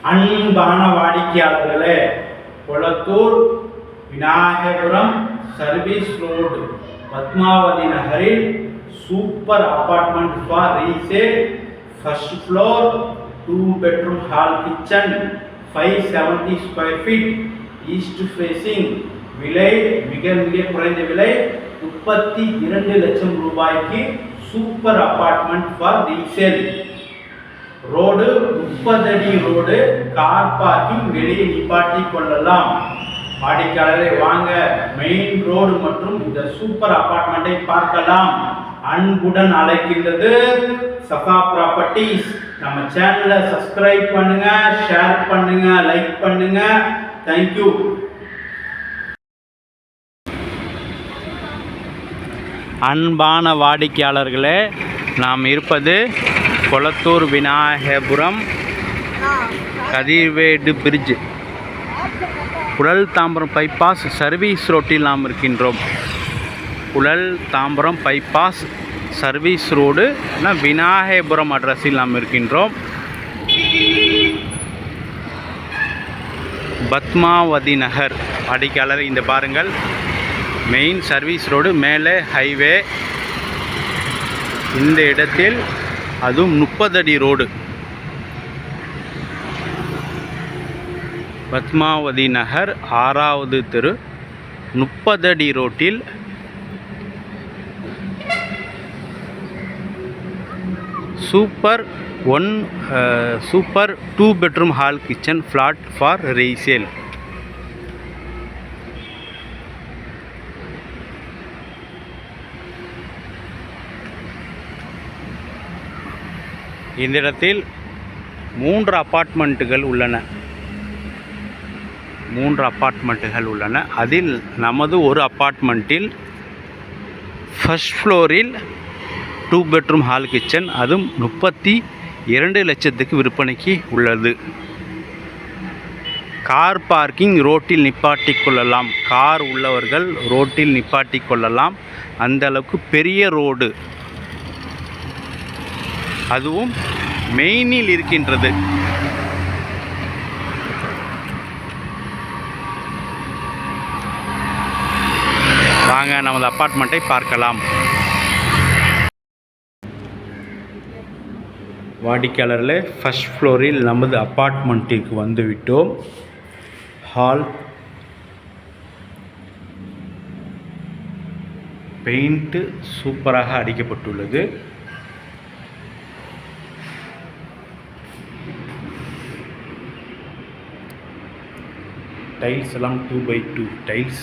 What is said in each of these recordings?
அன்பான வாடிக்கையாளர்களே Kolathur Vinayagapuram service road Padmavathi நகரில் super apartment for resale first floor two bedroom hall kitchen five seventy square feet east facing விலை மிக மிக குறைந்த விலை முப்பத்தி இரண்டு லட்சம் ரூபாய்க்கு சூப்பர் அபார்ட்மெண்ட் ஃபார் ரீசேல் ரோ முப்பது அடி ரோடு கார் பார்க்கிங் வெளியே நிப்பாட்டி கொள்ளலாம். வாடிக்கையாளரை வாங்க. மெயின் ரோடு மற்றும் இந்த சூப்பர் அபார்ட்மெண்ட்டை பார்க்கலாம். அன்புடன் அழைக்கின்றது சஃபா ப்ராப்பர்ட்டிஸ். நம்ம சேனலை சப்ஸ்கிரைப் பண்ணுங்க ஷேர் பண்ணுங்க லைக் பண்ணுங்க. தேங்க்யூ அன்பான வாடிக்கையாளர்களே நாம் இருப்பது Kolathur Vinayagapuram Kathirvedu bridge. Puzhal Tambaram bypass service ரோட்டில் நாம் இருக்கின்றோம். Puzhal Tambaram bypass service road Vinayagapuram அட்ரஸில் நாம் இருக்கின்றோம். பத்மாவதி நகர். வாடிக்கையாளர் இந்த பாருங்கள். மெயின் சர்வீஸ் ரோடு மேலே ஹைவே இந்த இடத்தில் அதுவும் முப்பது அடி ரோடு பத்மாவதி நகர் ஆறாவது தெரு முப்பதடி ரோட்டில். Super one super two bedroom hall kitchen flat for resale. இந்த இடத்தில் மூன்று அப்பார்ட்மெண்ட்டுகள் உள்ளன. மூன்று அப்பார்ட்மெண்ட்டுகள் உள்ளன. அதில் நமது ஒரு அப்பார்ட்மெண்ட்டில் ஃபஸ்ட் ஃப்ளோரில் டூ பெட்ரூம் ஹால் கிச்சன் அதுவும் முப்பத்தி இரண்டு லட்சத்துக்கு விற்பனைக்கு உள்ளது. கார் பார்க்கிங் ரோட்டில் நிப்பாட்டி கொள்ளலாம். கார் உள்ளவர்கள் ரோட்டில் நிப்பாட்டி கொள்ளலாம். அந்த அளவுக்கு பெரிய ரோடு. அதுவும் மெயினில் இருக்கின்றது. வாங்க நமது அப்பார்ட்மெண்ட்டை பார்க்கலாம். வாடிக்கையாளரில் ஃபர்ஸ்ட் ஃப்ளோரில் நமது அப்பார்ட்மெண்ட்டிற்கு வந்துவிட்டோம். ஹால் பெயிண்ட்டு சூப்பராக அடிக்கப்பட்டுள்ளது. டைல்ஸ் எல்லாம் two by two tiles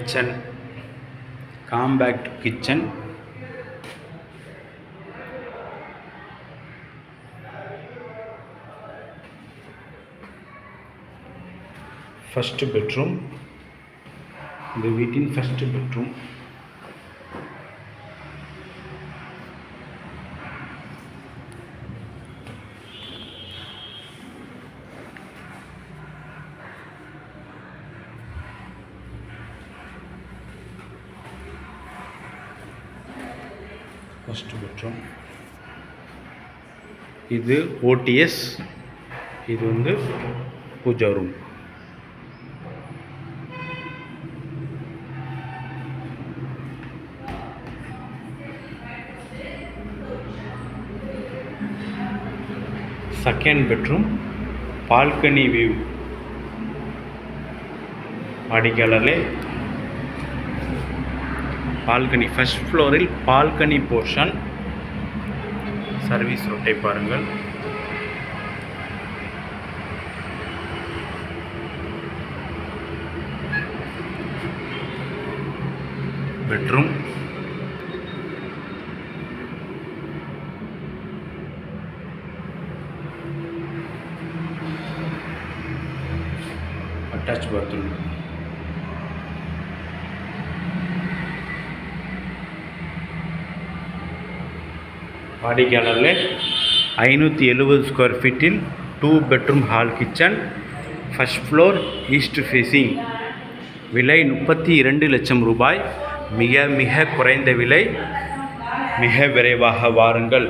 kitchen compact kitchen first bedroom இந்த வீட்டின் ஃபஸ்ட்டு பெட்ரூம் ஃபஸ்ட்டு பெட்ரூம் இது ஓடிஎஸ் இது வந்து pooja room second bedroom balcony view வாடிக்கையாளர்களே பால்கனி. ஃபர்ஸ்ட் ஃப்ளோரில் பால்கனி போர்ஷன் சர்வீஸ் ரோட்டை பாருங்கள். பெட்ரூம் அட்டாச் பாத்ரூம் வாடிக்கையாளர்களே ஐநூற்றி எழுபது ஸ்கொயர் ஃபீட்டில் two bedroom hall kitchen first floor east facing விலை முப்பத்தி இரண்டு லட்சம் ரூபாய். மிக மிக குறைந்த விலை. மிக விரைவாக வாருங்கள்.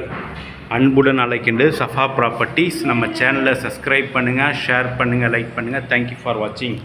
அன்புடன் அழைக்கின்றது சஃபா ப்ராப்பர்ட்டிஸ் நம்ம சேனலை சப்ஸ்கிரைப் பண்ணுங்கள் ஷேர் பண்ணுங்கள் லைக் பண்ணுங்கள் தேங்க்யூ ஃபார் வாட்சிங்